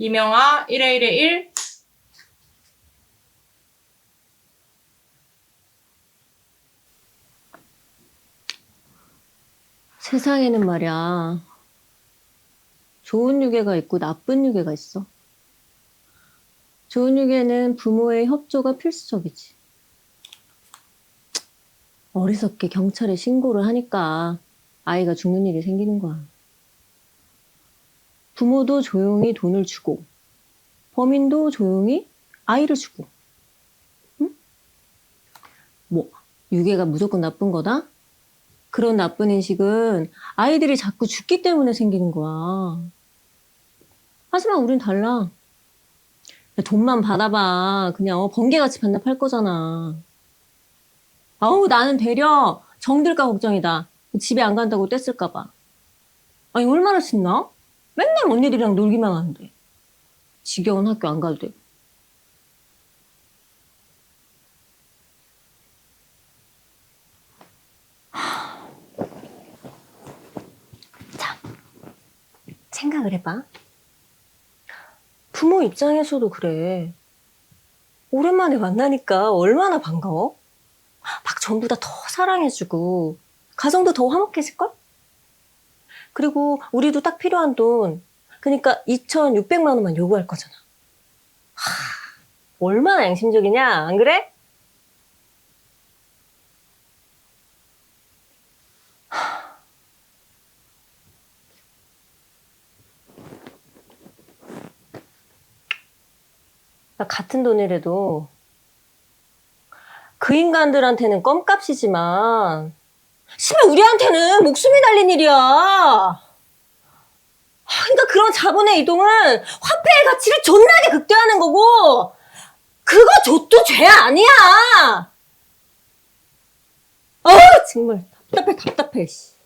이명아 1에 1에 1. 세상에는 말이야. 좋은 유괴가 있고 나쁜 유괴가 있어. 좋은 유괴는 부모의 협조가 필수적이지. 어리석게 경찰에 신고를 하니까 아이가 죽는 일이 생기는 거야. 부모도 조용히 돈을 주고, 범인도 조용히 아이를 주고. 응? 뭐, 유괴가 무조건 나쁜 거다? 그런 나쁜 인식은 아이들이 자꾸 죽기 때문에 생기는 거야. 하지만 우린 달라. 돈만 받아봐. 그냥 어, 번개같이 반납할 거잖아. 아우, 나는 되려 정들까 걱정이다. 집에 안 간다고 뗐을까봐. 아니, 얼마나 신나? 맨날 언니들이랑 놀기만 하는데. 지겨운 학교 안 가도 되고. 생각을 해봐. 부모 입장에서도 그래. 오랜만에 만나니까 얼마나 반가워? 막 전부 다 더 사랑해주고, 가정도 더 화목해질걸? 그리고 우리도 딱 필요한 돈, 그러니까 2,600만 원만 요구할 거잖아. 하, 얼마나 양심적이냐, 안 그래? 나 같은 돈이라도 그 인간들한테는 껌값이지만 심해 우리한테는 목숨이 달린 일이야. 아, 그러니까 그런 자본의 이동은 화폐의 가치를 존나게 극대화하는 거고 그거 좆도 죄 아니야. 어 정말 답답해 답답해. 씨.